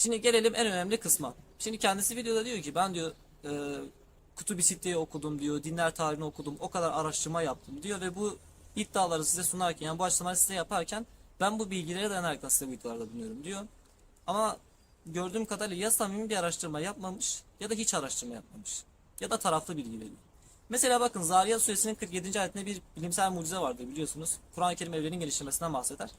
Şimdi gelelim en önemli kısma. Şimdi kendisi videoda diyor ki ben diyor e, Kutubi Sitte'yi okudum diyor, dinler tarihini okudum, o kadar araştırma yaptım diyor ve bu iddiaları size sunarken yani bu açıklamaları size yaparken ben bu bilgilere dayanarak da size bu iddialarda bulunuyorum diyor. Ama gördüğüm kadarıyla ya samimi bir araştırma yapmamış ya da hiç araştırma yapmamış. Ya da taraflı bilgi veriyor. Mesela bakın Zariyat suresinin 47. ayetinde bir bilimsel mucize vardır biliyorsunuz. Kur'an-ı Kerim evrenin geliştirmesinden bahseder.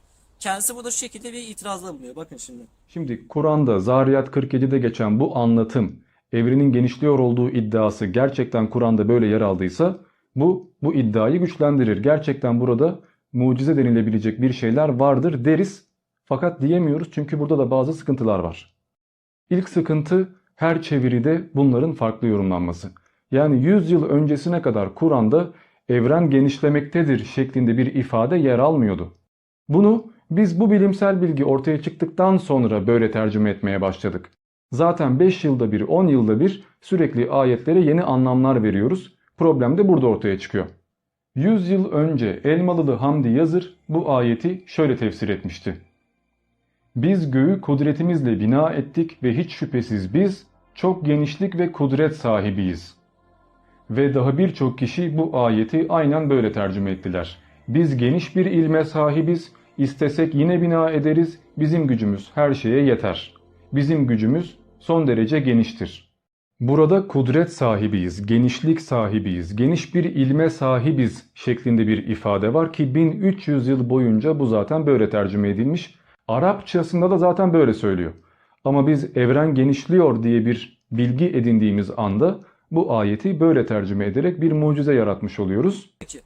Kendisi burada şu şekilde bir itirazda bulunuyor. Bakın şimdi. Şimdi Kur'an'da Zariyat 47'de geçen bu anlatım, evrenin genişliyor olduğu iddiası gerçekten Kur'an'da böyle yer aldıysa bu bu iddiayı güçlendirir. Gerçekten burada mucize denilebilecek bir şeyler vardır deriz. Fakat diyemiyoruz çünkü burada da bazı sıkıntılar var. İlk sıkıntı her çeviride bunların farklı yorumlanması. Yani 100 yıl öncesine kadar Kur'an'da evren genişlemektedir şeklinde bir ifade yer almıyordu. Bunu biz bu bilimsel bilgi ortaya çıktıktan sonra böyle tercüme etmeye başladık. Zaten 5 yılda bir, 10 yılda bir sürekli ayetlere yeni anlamlar veriyoruz. Problem de burada ortaya çıkıyor. 100 yıl önce Elmalılı Hamdi Yazır bu ayeti şöyle tefsir etmişti. Biz göğü kudretimizle bina ettik ve hiç şüphesiz biz çok genişlik ve kudret sahibiyiz. Ve daha birçok kişi bu ayeti aynen böyle tercüme ettiler. Biz geniş bir ilme sahibiz, istesek yine bina ederiz, bizim gücümüz her şeye yeter. Bizim gücümüz son derece geniştir. Burada kudret sahibiyiz, genişlik sahibiyiz, geniş bir ilme sahibiz şeklinde bir ifade var ki 1300 yıl boyunca bu zaten böyle tercüme edilmiş. Arapçasında da zaten böyle söylüyor. Ama biz evren genişliyor diye bir bilgi edindiğimiz anda bu ayeti böyle tercüme ederek bir mucize yaratmış oluyoruz. ki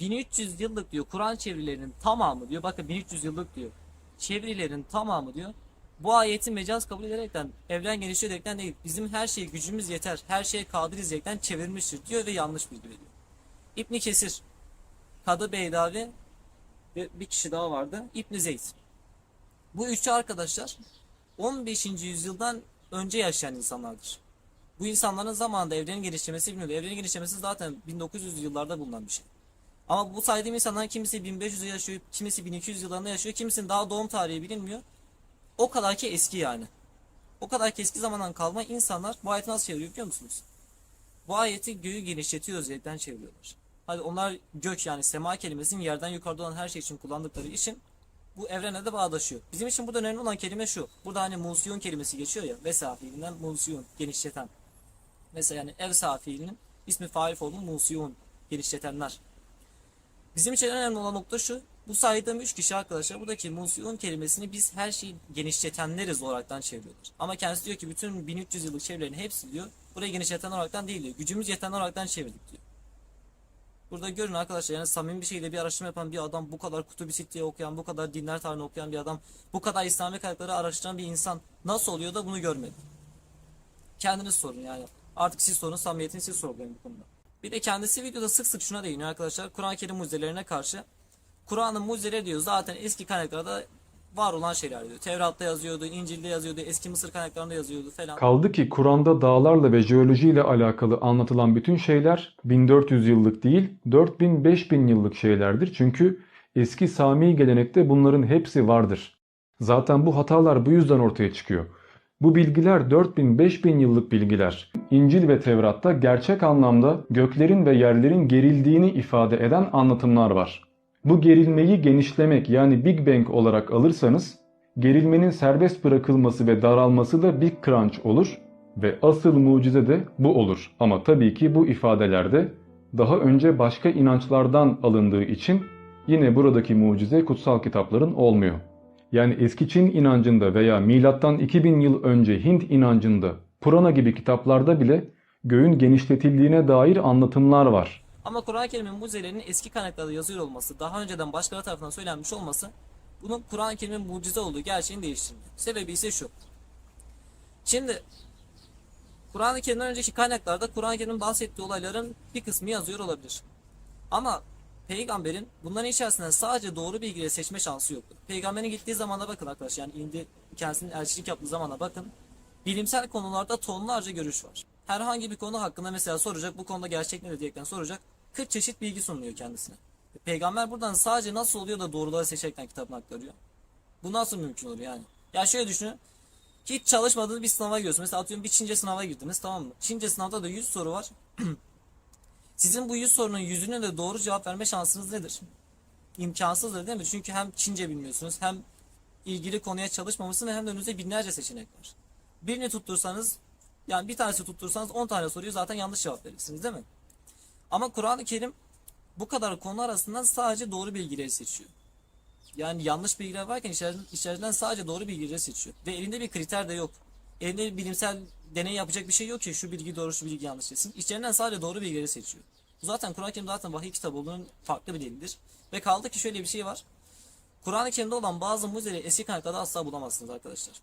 1300 yıllık diyor Kur'an çevirilerinin tamamı diyor bakın 1300 yıllık diyor çevirilerin tamamı diyor bu ayeti mecaz kabul ederekten evren genişliyor diyerekten değil bizim her şeye gücümüz yeter her şeye kadiriz diyerekten çevirmiştir diyor ve yanlış bilgi veriyor. İbni Kesir Kadı Beydavi ve bir kişi daha vardı İbni Zeyd. Bu üçü arkadaşlar 15. yüzyıldan önce yaşayan insanlardır. Bu insanların zamanında evrenin gelişmesi bilmiyordu. Evrenin gelişmesi zaten 1900 yıllarda bulunan bir şey. Ama bu saydığım insanların kimisi 1500 yıl yaşıyor, kimisi 1200 yıllarında yaşıyor, kimisinin daha doğum tarihi bilinmiyor. O kadar ki eski yani. O kadar ki eski zamandan kalma insanlar bu ayeti nasıl çeviriyor biliyor musunuz? Bu ayeti göğü genişletiyoruz yerden çeviriyorlar. Hadi onlar gök yani sema kelimesinin yerden yukarıda olan her şey için kullandıkları için bu evrene de bağdaşıyor. Bizim için burada önemli olan kelime şu. Burada hani musiyun kelimesi geçiyor ya. Vesa fiilinden musiyun genişleten. Mesela yani ev fiilinin ismi fail formu musiyun genişletenler. Bizim için en önemli olan nokta şu. Bu saydığım üç kişi arkadaşlar buradaki musiyun kelimesini biz her şeyi genişletenleriz olaraktan çeviriyorlar. Ama kendisi diyor ki bütün 1300 yıllık çevirilerin hepsi diyor burayı genişleten olaraktan değil diyor. Gücümüz yeten olaraktan çevirdik diyor. Burada görün arkadaşlar yani samimi bir şekilde bir araştırma yapan bir adam, bu kadar kutubi sitteyi okuyan, bu kadar dinler tarihini okuyan bir adam, bu kadar İslami kaynakları araştıran bir insan nasıl oluyor da bunu görmedi? Kendiniz sorun yani. Artık siz sorun, samimiyetini siz sorgulayın bu konuda. Bir de kendisi videoda sık sık şuna değiniyor arkadaşlar. Kur'an-ı Kerim mucizelerine karşı. Kur'an'ın mucizeleri diyor zaten eski kaynaklarda var olan şeyler diyor. Tevrat'ta yazıyordu, İncil'de yazıyordu, eski Mısır kaynaklarında yazıyordu falan. Kaldı ki Kur'an'da dağlarla ve jeolojiyle alakalı anlatılan bütün şeyler 1400 yıllık değil 4000-5000 yıllık şeylerdir. Çünkü eski Sami gelenekte bunların hepsi vardır. Zaten bu hatalar bu yüzden ortaya çıkıyor. Bu bilgiler 4000-5000 yıllık bilgiler. İncil ve Tevrat'ta gerçek anlamda göklerin ve yerlerin gerildiğini ifade eden anlatımlar var. Bu gerilmeyi genişlemek yani Big Bang olarak alırsanız gerilmenin serbest bırakılması ve daralması da Big Crunch olur ve asıl mucize de bu olur. Ama tabii ki bu ifadelerde daha önce başka inançlardan alındığı için yine buradaki mucize kutsal kitapların olmuyor. Yani eski Çin inancında veya milattan 2000 yıl önce Hint inancında Purana gibi kitaplarda bile göğün genişletildiğine dair anlatımlar var. Ama Kur'an-ı Kerim'in mucizelerinin eski kaynaklarda yazıyor olması, daha önceden başkaları tarafından söylenmiş olması bunun Kur'an-ı Kerim'in mucize olduğu gerçeğini değiştirmiyor. Sebebi ise şu. Şimdi Kur'an-ı Kerim'den önceki kaynaklarda Kur'an-ı Kerim'in bahsettiği olayların bir kısmı yazıyor olabilir. Ama peygamberin bunların içerisinden sadece doğru bilgileri seçme şansı yoktur. Peygamberin gittiği zamana bakın arkadaşlar yani indi kendisinin elçilik yaptığı zamana bakın. Bilimsel konularda tonlarca görüş var. Herhangi bir konu hakkında mesela soracak bu konuda gerçek nedir diyerekten soracak. 40 çeşit bilgi sunuluyor kendisine. Peygamber buradan sadece nasıl oluyor da doğruları seçerekten kitabını aktarıyor. Bu nasıl mümkün olur yani? Ya şöyle düşünün. Hiç çalışmadığınız bir sınava giriyorsunuz. Mesela atıyorum bir Çince sınava girdiniz tamam mı? Çince sınavda da 100 soru var. Sizin bu 100 sorunun yüzüne de doğru cevap verme şansınız nedir? İmkansızdır değil mi? Çünkü hem Çince bilmiyorsunuz hem ilgili konuya çalışmamışsınız hem de önünüzde binlerce seçenek var. Birini tuttursanız yani bir tanesi tuttursanız 10 tane soruyu zaten yanlış cevap verirsiniz değil mi? Ama Kur'an-ı Kerim bu kadar konu arasından sadece doğru bilgileri seçiyor. Yani yanlış bilgiler varken içerisinden sadece doğru bilgileri seçiyor. Ve elinde bir kriter de yok. Elinde bir bilimsel deney yapacak bir şey yok ki şu bilgi doğru şu bilgi yanlış desin. İçlerinden sadece doğru bilgileri seçiyor. Bu zaten Kur'an-ı Kerim zaten vahiy kitabı olduğunun farklı bir delildir. Ve kaldı ki şöyle bir şey var. Kur'an-ı Kerim'de olan bazı mucizeleri eski kaynaklarda asla bulamazsınız arkadaşlar.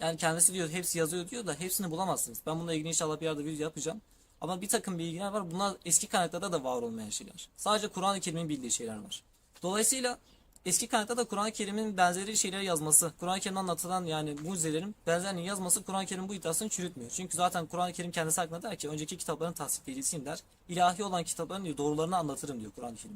Yani kendisi diyor hepsi yazıyor diyor da hepsini bulamazsınız. Ben bununla ilgili inşallah bir yerde video yapacağım. Ama bir takım bilgiler var. Bunlar eski kaynaklarda da var olmayan şeyler. Sadece Kur'an-ı Kerim'in bildiği şeyler var. Dolayısıyla eski kaynakta da Kur'an-ı Kerim'in benzeri şeyleri yazması, Kur'an-ı Kerim'de anlatılan yani mucizelerin benzerliğini yazması Kur'an-ı Kerim bu iddiasını çürütmüyor. Çünkü zaten Kur'an-ı Kerim kendisi hakkında der ki önceki kitapların tasdikleyicisiyim der. İlahi olan kitapların diyor, doğrularını anlatırım diyor Kur'an-ı Kerim.